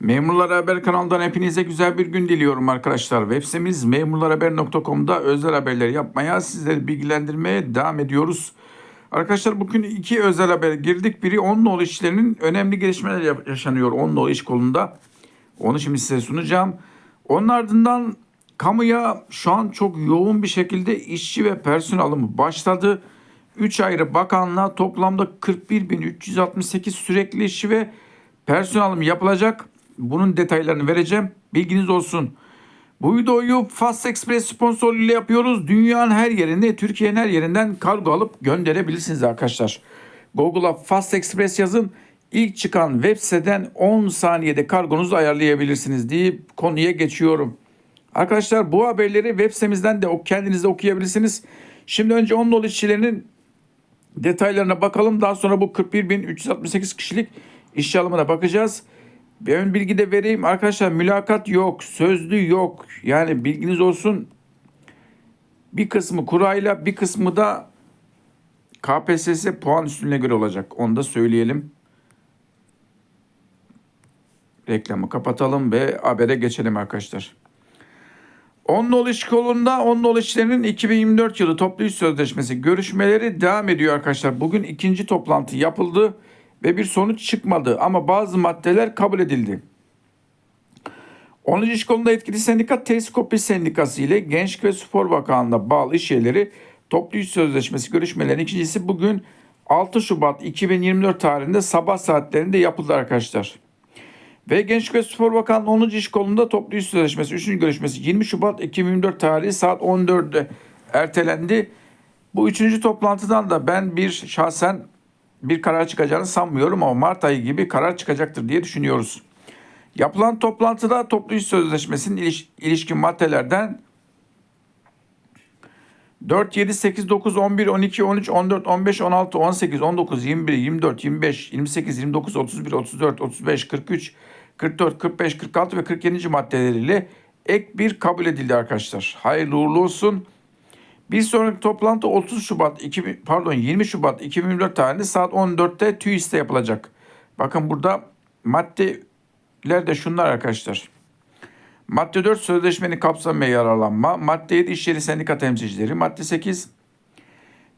Memurlar Haber kanalından hepinize güzel bir gün diliyorum arkadaşlar. Web sitemiz memurlarhaber.com'da özel haberler yapmaya, sizleri bilgilendirmeye devam ediyoruz. Arkadaşlar bugün iki özel haber girdik. Biri 10 nolu işlerinin önemli gelişmeler ya- yaşanıyor 10 nolu iş kolunda. Onu şimdi size sunacağım. Onun ardından kamuya şu an çok yoğun bir şekilde işçi ve personel alımı başladı. 3 ayrı bakanlığa toplamda 41.368 sürekli işçi ve personel alımı yapılacak. Bunun detaylarını vereceğim. Bilginiz olsun. Bu videoyu Fast Express sponsorluğuyla yapıyoruz. Dünyanın her yerinde, Türkiye'nin her yerinden kargo alıp gönderebilirsiniz arkadaşlar. Google'a Fast Express yazın. İlk çıkan web siteden 10 saniyede kargonuzu ayarlayabilirsiniz deyip konuya geçiyorum. Arkadaşlar bu haberleri web sitemizden de kendiniz de okuyabilirsiniz. Şimdi önce 10 dolu işçilerinin detaylarına bakalım. Daha sonra bu 41.368 kişilik işçi alımına bakacağız. Bir ön bilgi de vereyim. Arkadaşlar mülakat yok, sözlü yok. Yani bilginiz olsun. Bir kısmı kurayla bir kısmı da KPSS puan üstüne göre olacak. Onu da söyleyelim. Reklamı kapatalım ve habere geçelim arkadaşlar. 10 nolu iş kolunda 10 nolu işlerinin 2024 yılı toplu iş sözleşmesi görüşmeleri devam ediyor arkadaşlar. Bugün ikinci toplantı yapıldı ve bir sonuç çıkmadı ama bazı maddeler kabul edildi. 10. iş kolunda etkili sendika Teskopi Sendikası ile Gençlik ve Spor Bakanlığı'na bağlı iş yerleri toplu iş sözleşmesi görüşmelerinin ikincisi bugün 6 Şubat 2024 tarihinde sabah saatlerinde yapıldı arkadaşlar. Ve Gençlik ve Spor Bakanlığı 10. İş Kolunda Toplu İş Sözleşmesi 3. görüşmesi 20 Şubat 2024 tarihi saat 14'de ertelendi. Bu üçüncü toplantıdan da ben bir şahsen bir karar çıkacağını sanmıyorum ama Mart ayı gibi karar çıkacaktır diye düşünüyoruz. Yapılan toplantıda toplu iş sözleşmesinin iliş- ilişkin maddelerden 4, 7, 8, 9, 11, 12, 13, 14, 15, 16, 18, 19, 21, 24, 25, 28, 29, 31, 34, 35, 43, 44, 45, 46 ve 47. maddeleriyle ek bir kabul edildi arkadaşlar. Hayırlı uğurlu olsun. Bir sonraki toplantı 30 Şubat 2000, pardon 20 Şubat 2024 tarihinde saat 14'te TÜİS'te yapılacak. Bakın burada maddeler de şunlar arkadaşlar. Madde 4 sözleşmenin kapsamı ve yararlanma. Madde 7 iş yeri sendika temsilcileri. Madde 8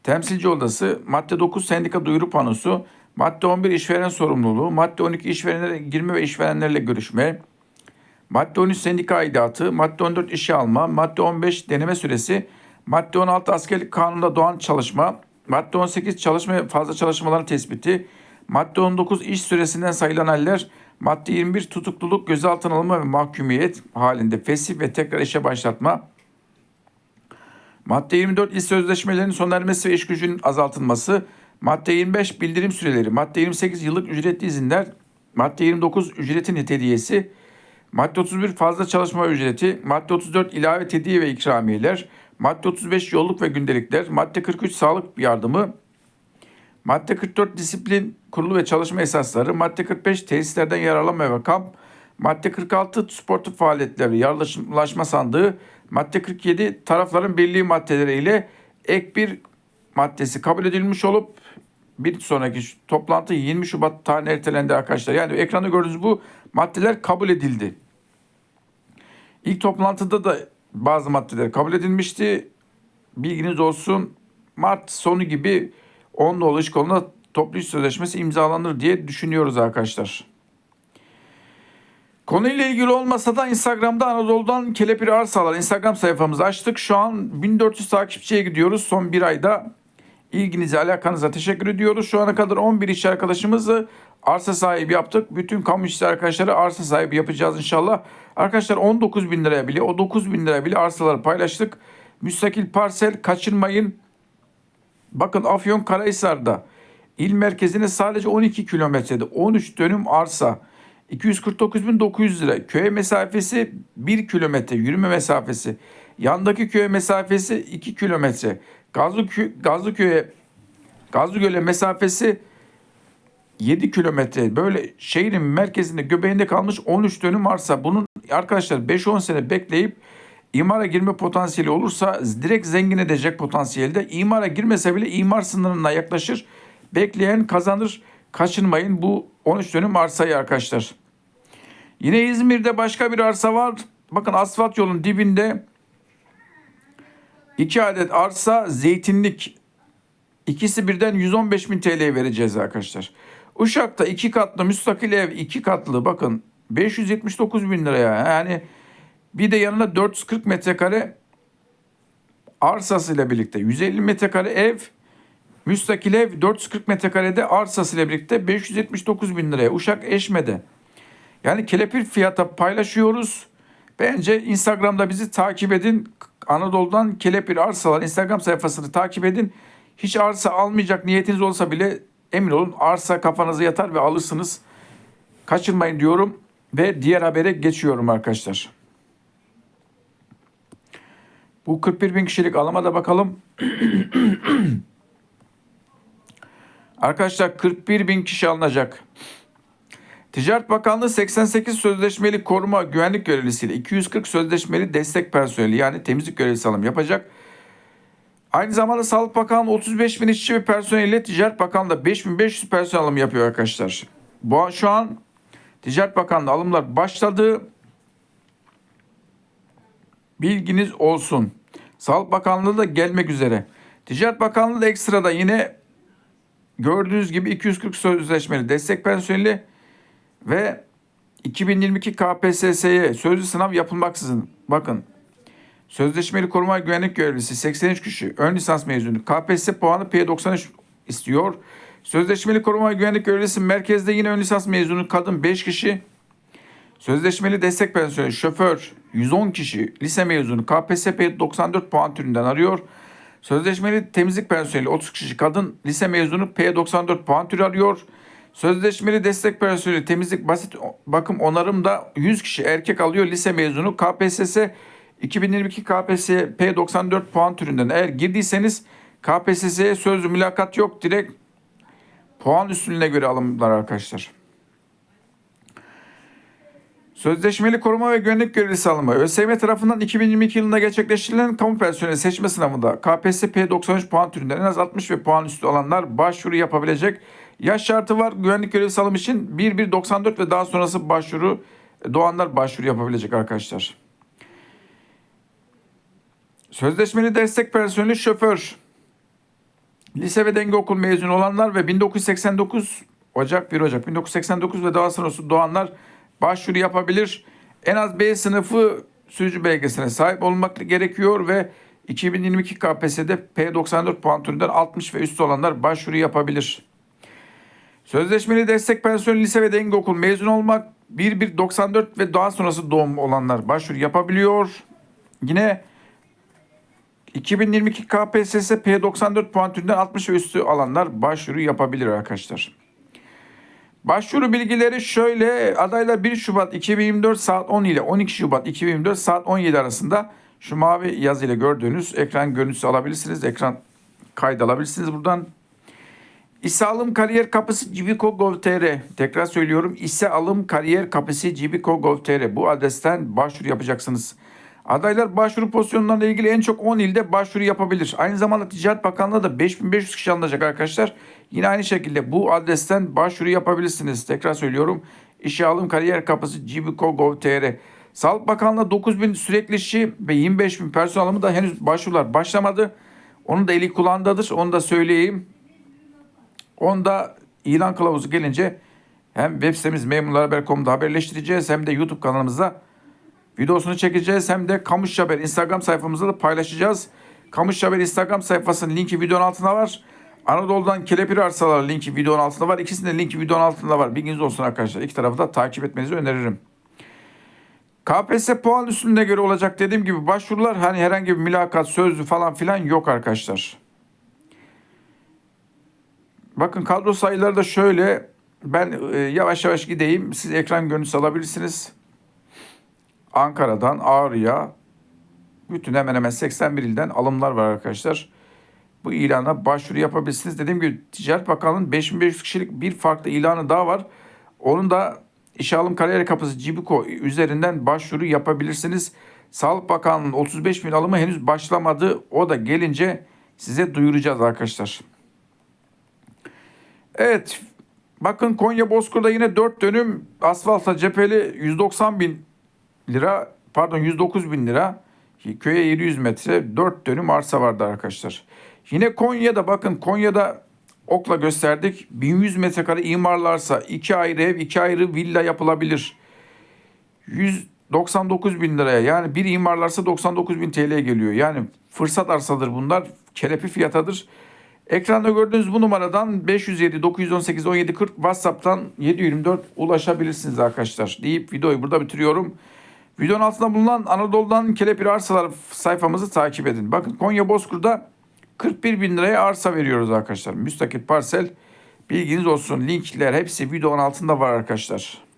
temsilci odası. Madde 9 sendika duyuru panosu. Madde 11 işveren sorumluluğu. Madde 12 işverenlere girme ve işverenlerle görüşme. Madde 13 sendika aidatı. Madde 14 işe alma. Madde 15 deneme süresi. Madde 16 askerlik kanununda doğan çalışma. Madde 18 çalışma fazla çalışmaların tespiti. Madde 19 iş süresinden sayılan haller. Madde 21 tutukluluk, gözaltına alınma ve mahkumiyet halinde fesih ve tekrar işe başlatma. Madde 24 iş sözleşmelerinin sona ermesi ve iş gücünün azaltılması. Madde 25 bildirim süreleri. Madde 28 yıllık ücretli izinler. Madde 29 ücretin hediyesi. Madde 31 fazla çalışma ücreti. Madde 34 ilave hediye ve ikramiyeler. Madde 35 yolluk ve gündelikler. Madde 43 sağlık yardımı. Madde 44 disiplin kurulu ve çalışma esasları. Madde 45 tesislerden yararlanma ve kamp. Madde 46 sportif faaliyetler ve yardımlaşma sandığı. Madde 47 tarafların birliği maddeleriyle ek bir maddesi kabul edilmiş olup bir sonraki toplantı 20 Şubat tarihine ertelendi arkadaşlar. Yani ekranda gördüğünüz bu maddeler kabul edildi. İlk toplantıda da bazı maddeler kabul edilmişti. Bilginiz olsun. Mart sonu gibi 10 dolu iş koluna toplu iş sözleşmesi imzalanır diye düşünüyoruz arkadaşlar. Konuyla ilgili olmasa da Instagram'da Anadolu'dan kelepir arsalar Instagram sayfamızı açtık. Şu an 1400 takipçiye gidiyoruz son bir ayda. İlginize alakanıza teşekkür ediyoruz. Şu ana kadar 11 işçi arkadaşımızı arsa sahibi yaptık. Bütün kamu işçi arkadaşları arsa sahibi yapacağız inşallah. Arkadaşlar 19 bin liraya bile o 9 bin liraya bile arsaları paylaştık. Müstakil parsel kaçırmayın. Bakın Afyon Karahisar'da il merkezine sadece 12 kilometrede 13 dönüm arsa 249.900 lira. Köye mesafesi 1 kilometre yürüme mesafesi. Yandaki köye mesafesi 2 kilometre. Gazlı, Gazlıköy'e Gazlıgöl'e mesafesi 7 kilometre. Böyle şehrin merkezinde göbeğinde kalmış 13 dönüm arsa. Bunun arkadaşlar 5-10 sene bekleyip imara girme potansiyeli olursa direkt zengin edecek potansiyelde. İmara girmese bile imar sınırına yaklaşır. Bekleyen kazanır. Kaçınmayın bu 13 dönüm arsayı arkadaşlar. Yine İzmir'de başka bir arsa var. Bakın asfalt yolun dibinde iki adet arsa zeytinlik. İkisi birden 115 bin TL vereceğiz arkadaşlar. Uşak'ta iki katlı müstakil ev iki katlı bakın 579 bin liraya yani bir de yanına 440 metrekare arsasıyla birlikte 150 metrekare ev müstakil ev 440 metrekarede arsasıyla birlikte 579 bin liraya Uşak Eşme'de. Yani kelepir fiyata paylaşıyoruz. Bence Instagram'da bizi takip edin. Anadolu'dan kelepir arsalar Instagram sayfasını takip edin. Hiç arsa almayacak niyetiniz olsa bile emin olun arsa kafanıza yatar ve alırsınız. Kaçırmayın diyorum ve diğer habere geçiyorum arkadaşlar. Bu 41 bin kişilik alıma da bakalım. Arkadaşlar 41 bin kişi alınacak. Ticaret Bakanlığı 88 sözleşmeli koruma güvenlik görevlisiyle 240 sözleşmeli destek personeli yani temizlik görevlisi alım yapacak. Aynı zamanda Sağlık Bakanlığı 35 bin işçi ve personeliyle Ticaret Bakanlığı da 5500 personel alım yapıyor arkadaşlar. Bu şu an Ticaret Bakanlığı alımlar başladı. Bilginiz olsun. Sağlık Bakanlığı da gelmek üzere. Ticaret Bakanlığı da ekstrada yine gördüğünüz gibi 240 sözleşmeli destek personeli ve 2022 KPSS'ye sözlü sınav yapılmaksızın bakın sözleşmeli koruma güvenlik görevlisi 83 kişi ön lisans mezunu KPSS puanı P93 istiyor. Sözleşmeli koruma güvenlik görevlisi merkezde yine ön lisans mezunu kadın 5 kişi. Sözleşmeli destek personeli şoför 110 kişi lise mezunu KPSS P94 puan türünden arıyor. Sözleşmeli temizlik personeli 30 kişi kadın lise mezunu P94 puan türü arıyor. Sözleşmeli destek personeli temizlik basit bakım onarım da 100 kişi erkek alıyor lise mezunu KPSS 2022 KPSS P94 puan türünden eğer girdiyseniz KPSS'ye sözlü mülakat yok direkt puan üstünlüğüne göre alımlar arkadaşlar. Sözleşmeli koruma ve güvenlik görevlisi alımı ÖSYM tarafından 2022 yılında gerçekleştirilen kamu personeli seçme sınavında KPSS P93 puan türünden en az 60 ve puan üstü alanlar başvuru yapabilecek. Yaş şartı var. Güvenlik görevlisi alım için 1194 ve daha sonrası başvuru doğanlar başvuru yapabilecek arkadaşlar. Sözleşmeli destek personeli şoför. Lise ve denge okul mezunu olanlar ve 1989 Ocak 1 Ocak 1989 ve daha sonrası doğanlar başvuru yapabilir. En az B sınıfı sürücü belgesine sahip olmak gerekiyor ve 2022 KPSS'de P94 puan türünden 60 ve üstü olanlar başvuru yapabilir. Sözleşmeli destek personeli lise ve denge okul mezun olmak 1194 ve daha sonrası doğum olanlar başvuru yapabiliyor. Yine 2022 KPSS P94 puan türünden 60 ve üstü alanlar başvuru yapabilir arkadaşlar. Başvuru bilgileri şöyle adaylar 1 Şubat 2024 saat 10 ile 12 Şubat 2024 saat 17 arasında şu mavi yazıyla gördüğünüz ekran görüntüsü alabilirsiniz. Ekran kaydı alabilirsiniz buradan. İse alım kariyer kapısı Civico Gov.tr. Tekrar söylüyorum. İse alım kariyer kapısı Civico Gov.tr. Bu adresten başvuru yapacaksınız. Adaylar başvuru pozisyonlarıyla ilgili en çok 10 ilde başvuru yapabilir. Aynı zamanda Ticaret Bakanlığı da 5500 kişi alınacak arkadaşlar. Yine aynı şekilde bu adresten başvuru yapabilirsiniz. Tekrar söylüyorum. İşe alım kariyer kapısı Civico.gov.tr. Sağlık Bakanlığı 9000 sürekli işçi ve 25 bin personel alımı da henüz başvurular başlamadı. Onun da eli kulağındadır. Onu da söyleyeyim. Onda ilan kılavuzu gelince hem web sitemiz memurlarhaber.com'da haberleştireceğiz hem de YouTube kanalımızda videosunu çekeceğiz hem de Kamış Haber Instagram sayfamızda da paylaşacağız. Kamış Haber Instagram sayfasının linki videonun altında var. Anadolu'dan kelepir arsalar linki videonun altında var. İkisinin de linki videonun altında var. Bilginiz olsun arkadaşlar. İki tarafı da takip etmenizi öneririm. KPSS puan üstünde göre olacak dediğim gibi başvurular hani herhangi bir mülakat sözlü falan filan yok arkadaşlar. Bakın kadro sayıları da şöyle. Ben e, yavaş yavaş gideyim. Siz ekran görüntüsü alabilirsiniz. Ankara'dan Ağrı'ya bütün hemen hemen 81 ilden alımlar var arkadaşlar. Bu ilana başvuru yapabilirsiniz. Dediğim gibi Ticaret Bakanlığı'nın 5500 kişilik bir farklı ilanı daha var. Onun da İşe Alım Kariyer Kapısı Cibiko üzerinden başvuru yapabilirsiniz. Sağlık Bakanlığı'nın 35 bin alımı henüz başlamadı. O da gelince size duyuracağız arkadaşlar. Evet Bakın Konya Bozkır'da yine 4 dönüm asfalta cepheli 190 bin lira pardon 109 bin lira köye 700 metre 4 dönüm arsa vardı arkadaşlar. Yine Konya'da bakın Konya'da okla gösterdik 1100 metrekare imarlarsa 2 ayrı ev 2 ayrı villa yapılabilir. 199 bin liraya yani bir imarlarsa 99 bin TL geliyor. Yani fırsat arsadır bunlar. Kelepir fiyatıdır. Ekranda gördüğünüz bu numaradan 507 918 17 40 WhatsApp'tan 724 ulaşabilirsiniz arkadaşlar. Deyip videoyu burada bitiriyorum. Videonun altında bulunan Anadolu'dan kelepir arsalar sayfamızı takip edin. Bakın Konya Bozkır'da 41 bin liraya arsa veriyoruz arkadaşlar. Müstakil parsel bilginiz olsun. Linkler hepsi videonun altında var arkadaşlar.